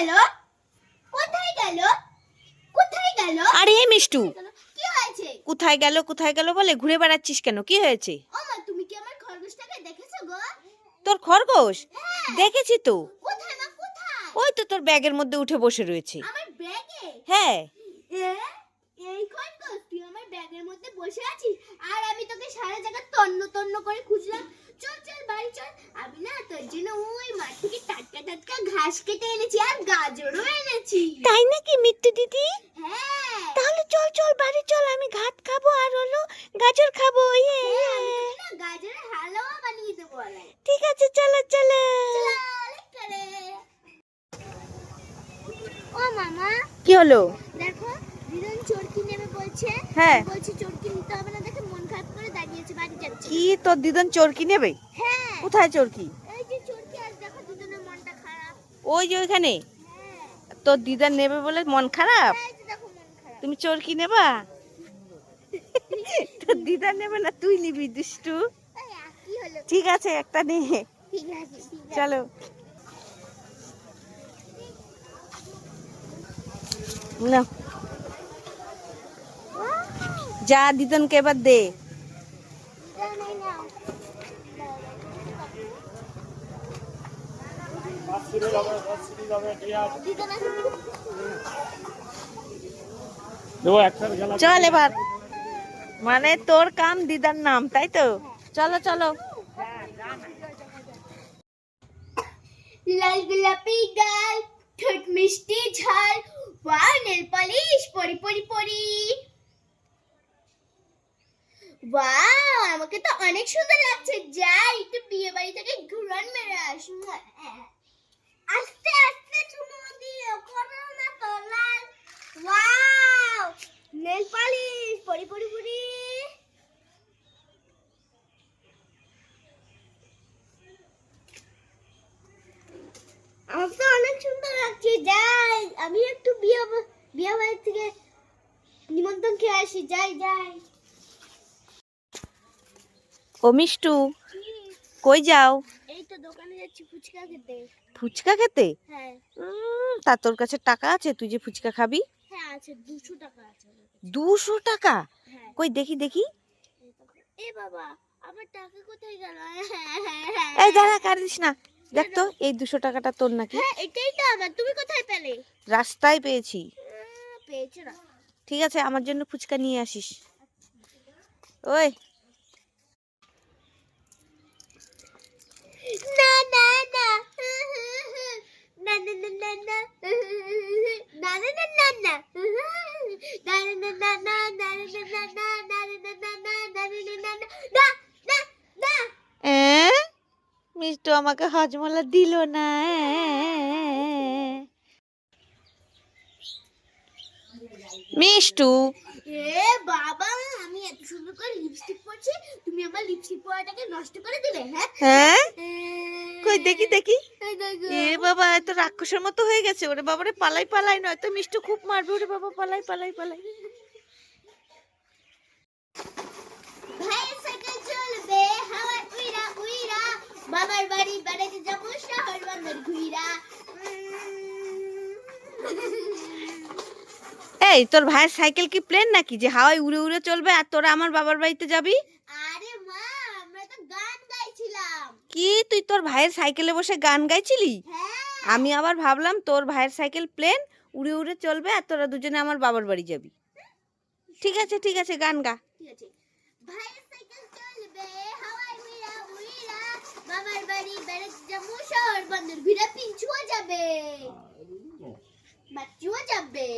গেল? কোথায় গেল? কোথায় গেল? আরে এই মিষ্টু। কি হয়েছে? কোথায় গেল কোথায় গেল বলে ঘুরে বেড়াচ্ছিস কেন? কি হয়েছে? ও মা তুমি কি আমার খরগোশটাকে দেখেছ গো? তোর খরগোশ? দেখেছি তো। কোথায় মা কোথায়? ওই তো তোর ব্যাগের মধ্যে উঠে বসে রয়েছে। আমার ব্যাগে? হ্যাঁ। এই খরগোশ তুই আমার ব্যাগের মধ্যে বসে আছিস? আর আমি তোকে সারা জায়গা তন্ন তন্ন করে খুঁজলাম। চল চল বাড়ি চল। আমি না? তোর জন্য ওই মাঠ থেকে টাটকা টাটকা ঘাস কেটে এনেছি আর গাজরও এনেছি। তাই নাকি মিত্তু দিদি? হ্যাঁ। তাহলে চল চল বাড়ি চল আমি ঘাট খাব আর হলো গাজর খাব ইয়ে। হ্যাঁ, গাজরের হালুয়া বানিয়ে দেবো ঠিক আছে চলো চলো। ও মামা। কি হলো? দেখো দিদন চরকি নেবে বলছে হ্যাঁ। বলছে চরকি নিতে হবে না দেখে মন খারাপ করে দাঁড়িয়েছে বাড়ি যাচ্ছে। কি তোর দিদন চরকি নেবে? হ্যাঁ কোথায় চরকি? ওই যে ওইখানে? তোর দিদা নেবে বলে মন খারাপ? তুমি চরকি নেবা? তোর দিদা নেবে না তুই নিবি দুষ্টু। ঠিক আছে একটা নে। চলো। না যা দিদনকে এবার দে। চল এবার। মানে তোর কাম দিদার নাম, তাই তো? চলো চলো। লাল গোলাপি গাল, ঠোঁট মিষ্টি ঝাল ওয়াও নেল পলিশ, পরি পরি পরি। ওয়াও, আমাকে তো অনেক সুন্দর লাগছে। যাই একটু বিয়ে বাড়ি থেকে ঘুরান মেরে আসুন আস্তে আস্তে চুমু দিও করো না তো লাল ওয়াও নেল পলিশ, পরি পরি পরি। আমার তো অনেক সুন্দর লাগছে, যাই, আমি একটু বিয়ে বিয়ে বাড়ি থেকে নিমন্ত্রণ খেয়ে আসি, যাই যাই। ও মিষ্টু কই যাও? এই তো দোকানে যাচ্ছি ফুচকা খেতে। ফুচকা খেতে? হ্যাঁ। তা তোর কাছে টাকা আছে? তুই যে ফুচকা খাবি? হ্যাঁ আছে দুশো টাকা আছে আমার কাছে। দুশো টাকা? হ্যাঁ। কই দেখি দেখি। এ বাবা আমার টাকা কোথায় গেল? এই দাঁড়া কারিস না। দেখ তো এই দুশো টাকাটা তোর নাকি। হ্যাঁ এটাই তো আমার। তুমি কোথায় পেলে? রাস্তায় পেয়েছি। পেয়েছ না। ঠিক আছে আমার জন্য ফুচকা নিয়ে আসিস। ওই না না না না না না না না না না না না না? মিষ্টু আমাকে হজমলা দিল না মিষ্টু এ বাবা আমি এত সুন্দর করে লিপস্টিক পরছি তুমি আমার লিপস্টিক পরাটাকে নষ্ট করে দিলে হ্যাঁ হ্যাঁ কই দেখি দেখি। এ বাবা এত রাক্ষসের মতো হয়ে গেছে ওরে বাবারে পালাই পালাই নয় তো মিষ্টু খুব মারবে ওরে বাবা পালাই পালাই পালাই। বাবার বাড়ি বেড়াতে যাব শহর বন্দর এই তোর ভাইয়ের সাইকেল কি প্লেন নাকি? যে হাওয়ায় উড়ে উড়ে চলবে আর তোরা আমার বাবার বাড়িতে যাবি আরে মা আমরা তো গান গাইছিলাম কি? তুই তোর ভাইয়ের সাইকেলে বসে গান গাইছিলি? হ্যাঁ। আমি আবার ভাবলাম তোর ভাইয়ের সাইকেল প্লেন উড়ে উড়ে চলবে আর তোরা দুজনে আমার বাবার বাড়ি যাবি। ঠিক আছে ঠিক আছে গান গা। বাবার বাড়ি যাবে।